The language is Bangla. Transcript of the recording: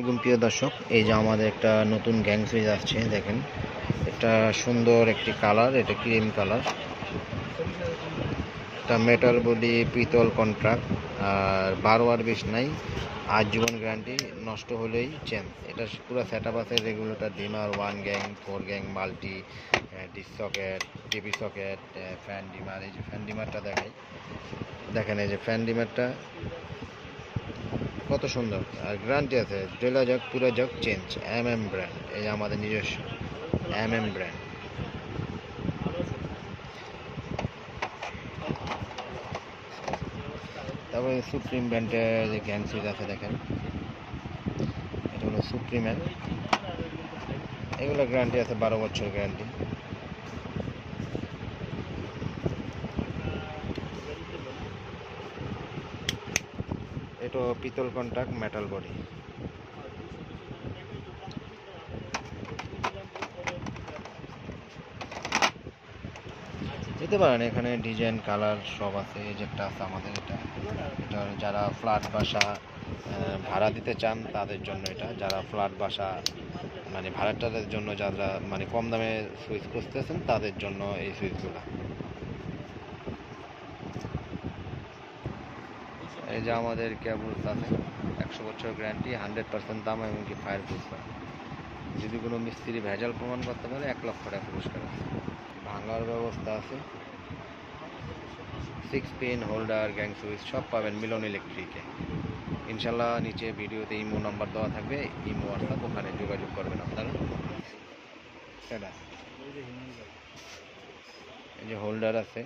আলাইকুম, প্রিয় দর্শক। এই যে আমাদের একটা নতুন গ্যাং সুইচ আসছে, দেখেন। এটা সুন্দর একটি কালার এটা ক্রিম কালার এটা মেটাল বডি পিতল কন্ট্রাক্ট আর বারো আর বেশ নাই। আজীবন গ্যারান্টি নষ্ট হলেই চেন এটা পুরো সেট আপ আছে regulator dimmer one gang four gang multi dish socket TV socket fan dimmer এই যে ফ্যান ডিমারটা দেখাই। দেখেন, এই যে ফ্যান ডিমারটা কত সুন্দর। আর গ্যারান্টি আছে ডেলা যাক, পুরো যাক চেঞ্জ এম এম ব্র্যান্ড এই আমাদের নিজস্ব এম এম ব্র্যান্ড তারপরে সুপ্রিম ব্র্যান্ডের যে গ্যাং সুইচ আছে, দেখেন। এটা হলো সুপ্রিমের এগুলো গ্যারান্টি আছে, বারো বছর গ্যারান্টি এটা পিতল কন্টাক্ট মেটাল বডি যেতে পারেন, এখানে ডিজাইন কালার সব আছে, এই আছে আমাদের এটা। এটা যারা ফ্ল্যাট বাসা ভাড়া দিতে চান, তাদের জন্য এটা। যারা ফ্ল্যাট বাসা মানে ভাড়াটাদের জন্য যারা মানে কম দামে সুইচ খুঁজতেছেন, তাদের জন্য এই সুইচগুলো। এই যে আমাদের কেবলস আছে, একশো বছর গ্যারান্টি হান্ড্রেড পার্সেন্ট দাম এমনকি ফায়ার প্রুফ যদি কোনো মিস্ত্রি ভেজাল প্রমাণ করতে পারে, এক লক্ষ টাকা পুরস্কার আছে। ভাঙার ব্যবস্থা আছে। Six pin holder gang switch সব পাবেন মিলন ইলেকট্রিকে ইনশাল্লাহ নিচে ভিডিওতে ইমো নাম্বার দেওয়া থাকবে, ইমো হোয়াটসঅ্যাপ ওখানে যোগাযোগ করবেন আপনারা। সেটা এই যে হোল্ডার আছে।